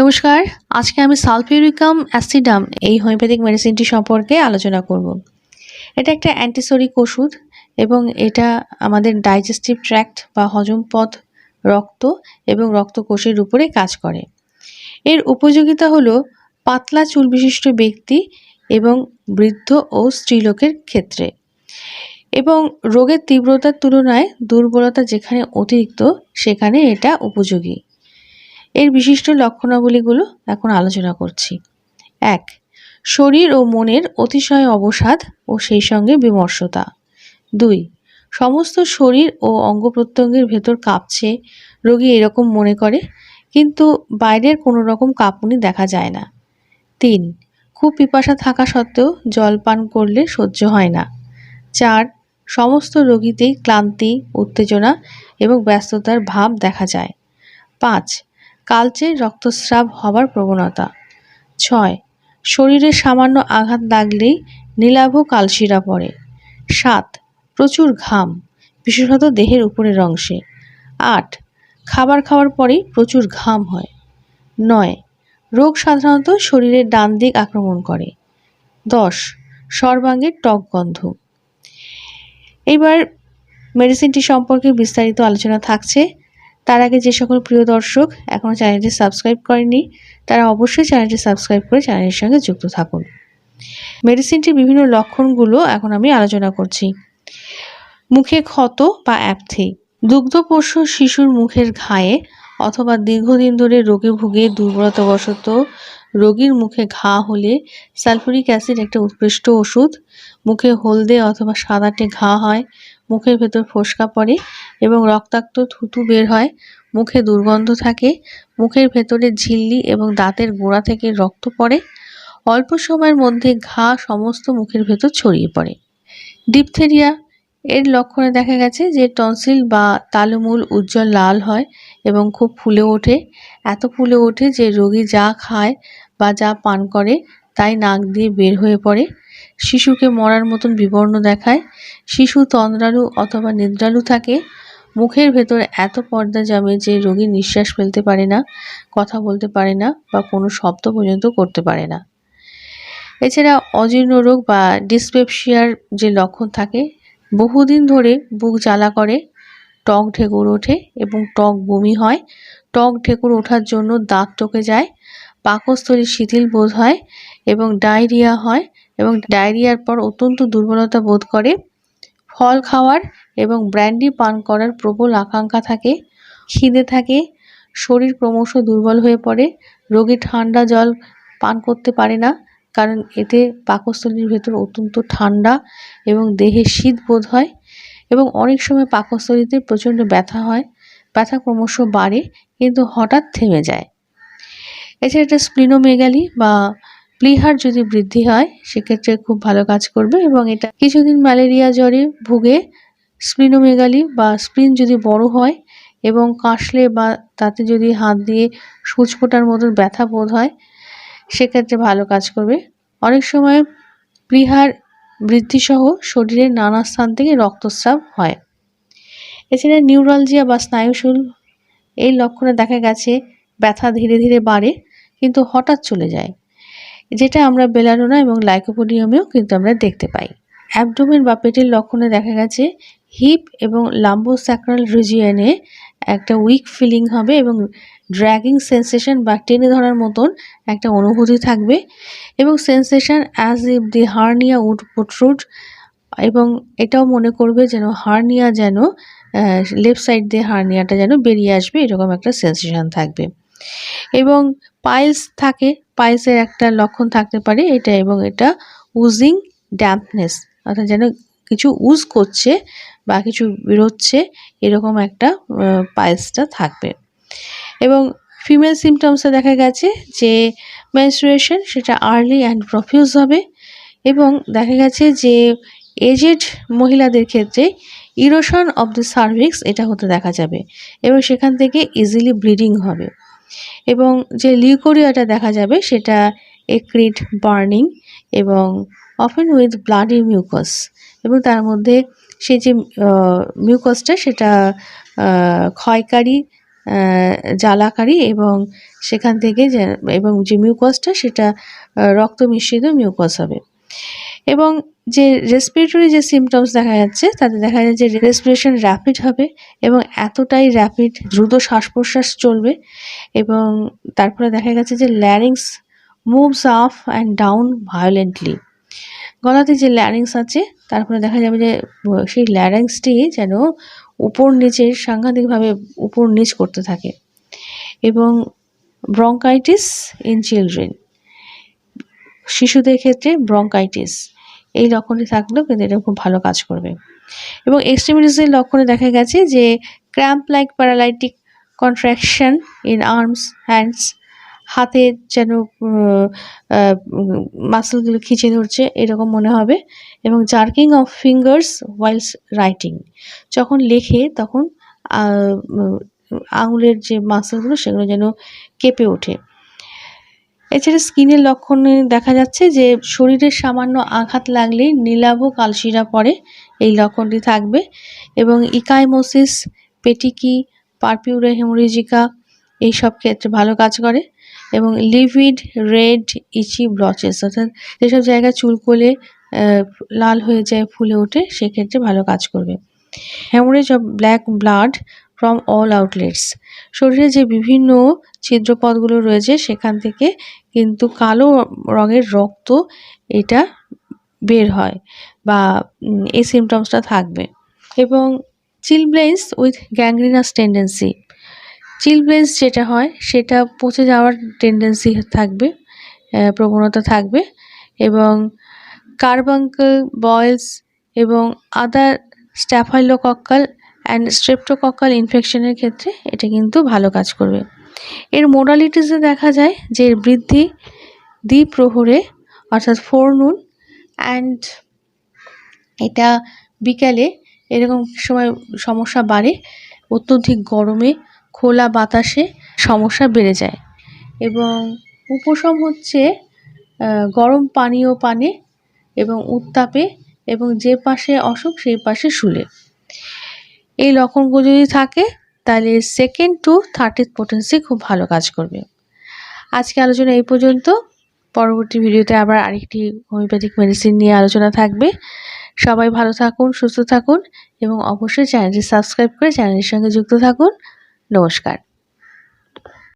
নমস্কার, আজকে আমি সালফিউরিকাম অ্যাসিডাম এই হোমিওপ্যাথিক মেডিসিনটি সম্পর্কে আলোচনা করব। এটা একটা অ্যান্টিসোরিক ওষুধ এবং এটা আমাদের ডাইজেস্টিভ ট্র্যাক্ট বা হজম পথ, রক্ত এবং রক্তকোষের উপরে কাজ করে। এর উপযোগিতা হলো পাতলা চুল বিশিষ্ট ব্যক্তি এবং বৃদ্ধ ও স্ত্রীলোকের ক্ষেত্রে এবং রোগের তীব্রতার তুলনায় দুর্বলতা যেখানে অতিরিক্ত, সেখানে এটা উপযোগী। এর বিশিষ্ট লক্ষণাবলীগুলো এখন আলোচনা করছি। এক, শরীর ও মনের অতিশয় অবসাদ ও সেই সঙ্গে বিমর্ষতা। দুই, সমস্ত শরীর ও অঙ্গ প্রত্যঙ্গের ভেতর কাঁপছে, রোগী এরকম মনে করে, কিন্তু বাইরের কোনো রকম কাঁপুনি দেখা যায় না। তিন, খুব পিপাসা থাকা সত্ত্বেও জল পান করলে সহ্য হয় না। চার, সমস্ত রোগীতেই ক্লান্তি, উত্তেজনা এবং ব্যস্ততার ভাব দেখা যায়। পাঁচ কালচে রক্তস্রাব হবার প্রবণতা। ছয়, শরীরে সামান্য আঘাত লাগলেই নীলাভ কালশিরা পড়ে। সাত, প্রচুর ঘাম, বিশেষত দেহের উপরের অংশে। আট, খাবার খাওয়ার পরেই প্রচুর ঘাম হয়। নয়, রোগ সাধারণত শরীরের ডান দিক আক্রমণ করে। দশ সর্বাঙ্গের টক গন্ধ। এইবার মেডিসিনটি সম্পর্কে বিস্তারিত আলোচনা থাকছে। তার আগে যে সকল প্রিয় দর্শক এখনও চ্যানেলটি সাবস্ক্রাইব করেনি তারা অবশ্যই চ্যানেলটি সাবস্ক্রাইব করে চ্যানেলের সঙ্গে যুক্ত থাকুন। মেডিসিনটির বিভিন্ন লক্ষণগুলো এখন আমি আলোচনা করছি। মুখে ক্ষত বা অ্যাপথি দুগ্ধপোষ্য শিশুর মুখের ঘায়ে অথবা দীর্ঘদিন ধরে রোগে ভুগে দুর্বলতাবশত রোগীর মুখে ঘা হলে সালফুরিক অ্যাসিড একটা উৎকৃষ্ট ওষুধ। মুখে হলদে অথবা সাদাটে ঘা হয়। মুখের ভেতর ফোসকা পড়ে এবং রক্তাক্ত থুতু বের হয়। মুখে দুর্গন্ধ থাকে। মুখের ভেতরে ঝিল্লি এবং দাঁতের গোড়া থেকে রক্ত পড়ে। অল্প সময়ের মধ্যে ঘা সমস্ত মুখের ভেতর ছড়িয়ে পড়ে। ডিপথেরিয়া এর লক্ষণে দেখা গেছে যে টনসিল বা তালুমূল উজ্জ্বল লাল হয় এবং খুব ফুলে ওঠে। এত ফুলে ওঠে যে রোগী যা খায় বা যা পান করে তাই নাক দিয়ে বের হয়ে পড়ে। শিশুকে মরার মতন বিবর্ণ দেখায়, শিশু তন্দ্রালু অথবা নিদ্রালু থাকে, মুখের ভেতর এত পর্দা জমে যে রোগী নিঃশ্বাস ফেলতে পারে না, কথা বলতে পারে না বা কোনো শব্দ পর্যন্ত করতে পারে না। এছাড়া অজীর্ণ রোগ বা ডিসপেপসিয়ার যে লক্ষণ থাকে, বহুদিন ধরে বুক জ্বালা করে, টক ঢেকুর ওঠে এবং টক বমি হয়। টক ঢেকুর ওঠার জন্য দাঁত টকে যায়, পাকস্থলী শিথিল বোধ হয় এবং ডায়রিয়া হয় এবং ডায়রিয়ার পর অত্যন্ত দুর্বলতা বোধ করে। ফল খাওয়ার এবং ব্র্যান্ডি পান করার প্রবল আকাঙ্ক্ষা থাকে, খিদে থাকে, শরীর ক্রমশ দুর্বল হয়ে পড়ে, রোগী ঠান্ডা জল পান করতে পারে না, কারণ এতে পাকস্থলীর ভেতর অত্যন্ত ঠান্ডা এবং দেহে শীত বোধ হয় এবং অনেক সময় পাকস্থলীতে প্রচণ্ড ব্যথা হয়। ব্যথা ক্রমশ বাড়ে, কিন্তু হঠাৎ থেমে যায়। এছাড়া একটা স্প্লিনোমেগালি বা প্লিহার যদি বৃদ্ধি হয়, সেক্ষেত্রে খুব ভালো কাজ করবে এবং এটা কিছুদিন ম্যালেরিয়া জ্বরে ভুগে স্প্লিনোমেগালি বা স্প্লিন যদি বড় হয় এবং কাশলে বা তাতে যদি হাত দিয়ে সূচ ফোটার মতন ব্যথা বোধ হয়, সেক্ষেত্রে ভালো কাজ করবে। অনেক সময় প্লিহার বৃদ্ধিসহ শরীরের নানা স্থান থেকে রক্তস্রাব হয়। এছাড়া নিউরালজিয়া বা স্নায়ুশুল এই লক্ষণে দেখা গেছে, ব্যথা ধীরে ধীরে বাড়ে, কিন্তু হঠাৎ চলে যায়। যেটা আমরা বেলারোনা এবং লাইকোপোডিয়ামেও কিন্তু আমরা দেখতে পাই। অ্যাবডোমেন বা পেটের লক্ষণে দেখা গেছে হিপ এবং লাম্বোস্যাক্রাল রিজিয়নে একটা উইক ফিলিং হবে এবং ড্র্যাগিং সেন্সেশন বা টেনে ধরার মতন একটা অনুভূতি থাকবে এবং sensation as if the hernia would protrude এবং এটাও মনে করবে যেন হার্নিয়া যেন লেফট সাইড দিয়ে হার্নিয়াটা যেন বেরিয়ে আসবে, এরকম একটা সেন্সেশন থাকবে। এবং পাইলস থাকে পাইলসের একটা লক্ষণ থাকতে পারে, এটা এবং এটা উজিং ড্যাম্পনেস অর্থাৎ যেন কিছু উজ করছে বা কিছু বেরোচ্ছে, এরকম একটা পাইলসটা থাকবে। এবং ফিমেল সিমটমসে দেখা গেছে যে মেনস্ট্রুয়েশন সেটা আর্লি অ্যান্ড প্রফিউজ হবে এবং দেখা গেছে যে এজেড মহিলাদের ক্ষেত্রে ইরোশন অফ দ্য সার্ভিক্স এটা হতে দেখা যাবে এবং সেখান থেকে ইজিলি ব্লিডিং হবে। এবং যে লিউকোরিয়াটা দেখা যাবে সেটা এক্রিট বার্নিং এবং অফেন উইথ ব্লাডি মিউকাস এবং তার মধ্যে সে যে মিউকাসটা সেটা ক্ষয়কারী জ্বালাকারী এবং সেখান থেকে এবং যে মিউকাসটা সেটা রক্ত মিশ্রিত মিউকাস হবে। এবং যে রেসপিরেটরি যে সিমটমস দেখা যাচ্ছে, তাতে দেখা যাচ্ছে যে রেসপিরেশন র্যাপিড হবে এবং এতটাই র্যাপিড দ্রুত শ্বাস প্রশ্বাস চলবে এবং তারপরে দেখা গেছে যে larynx moves up and down violently গলাতে যে ল্যারিংস আছে, তারপরে দেখা যাবে যে, সেই ল্যারিংসটি যেন উপর নিচে সাংঘাতিকভাবে উপর নিচ করতে থাকে এবং ব্রঙ্কাইটিস ইন চিলড্রেন শিশুদের ক্ষেত্রে ব্রঙ্কাইটিস এই লক্ষণটি থাকলেও কিন্তু এটা খুব ভালো কাজ করবে। এবং এক্সট্রিমিটিসের লক্ষণে দেখা গেছে যে cramp like paralytic contraction in arms hands হাতের যেন মাসেলগুলো খিচে ধরছে, এরকম মনে হবে এবং jerking of fingers whiles writing যখন লেখে তখন আঙুলের যে মাসেলগুলো সেগুলো যেন কেঁপে ওঠে। এছাড়া স্কিনের লক্ষণে দেখা যাচ্ছে যে শরীরের সামান্য আঘাত লাগলেই নীলাভ কালশিরা পড়ে এই লক্ষণটি থাকবে এবং ইকাইমোসিস, পেটিকি, পারপিউরা হেমোরেজিকা এই সব ক্ষেত্রে ভালো কাজ করে এবং লিভিড রেড, ইচি ব্লচেস অর্থাৎ যেসব জায়গায় চুলকোলে লাল হয়ে যায়, ফুলে ওঠে, সেক্ষেত্রে ভালো কাজ করবে। Haemorrhage of black blood from all outlets শরীরে যে বিভিন্ন ছিদ্রপথগুলো রয়েছে, সেখান থেকে কিন্তু কালো রঙের রক্ত এটা বের হয় বা এই সিমটমসটা থাকবে। এবং chilblains with gangrenous tendency chilblains যেটা হয়, সেটা পচে যাওয়ার টেন্ডেন্সি থাকবে প্রবণতা থাকবে এবং কার্বাঙ্কল বয়েলস এবং আদার স্ট্যাফাইলোকক্কাল অ্যান্ড স্ট্রেপ্টোকক্কাল ইনফেকশনের ক্ষেত্রে এটা কিন্তু ভালো কাজ করবে। এর মোডালিটিসে দেখা যায় যে এর বৃদ্ধি দ্বিপ্রহরে, অর্থাৎ ফোরনুন অ্যান্ড এটা বিকালে এরকম সময় সমস্যা বাড়ে, অত্যধিক গরমে, খোলা বাতাসে সমস্যা বেড়ে যায়। এবং উপশম হচ্ছে গরম পানীয় পানে এবং উত্তাপে এবং যে পাশে অসুখ সেই পাশে শুলে। এই লক্ষণগুলো যদি থাকে, তাহলে সেকেন্ড টু থার্টিথ পোটেন্সি খুব ভালো কাজ করবে। আজকে আলোচনা এই পর্যন্ত। পরবর্তী ভিডিওতে আবার আরেকটি হোমিওপ্যাথিক মেডিসিন নিয়ে আলোচনা থাকবে। সবাই ভালো থাকুন, সুস্থ থাকুন এবং অবশ্যই চ্যানেলটি সাবস্ক্রাইব করে চ্যানেলের সঙ্গে যুক্ত থাকুন। নমস্কার।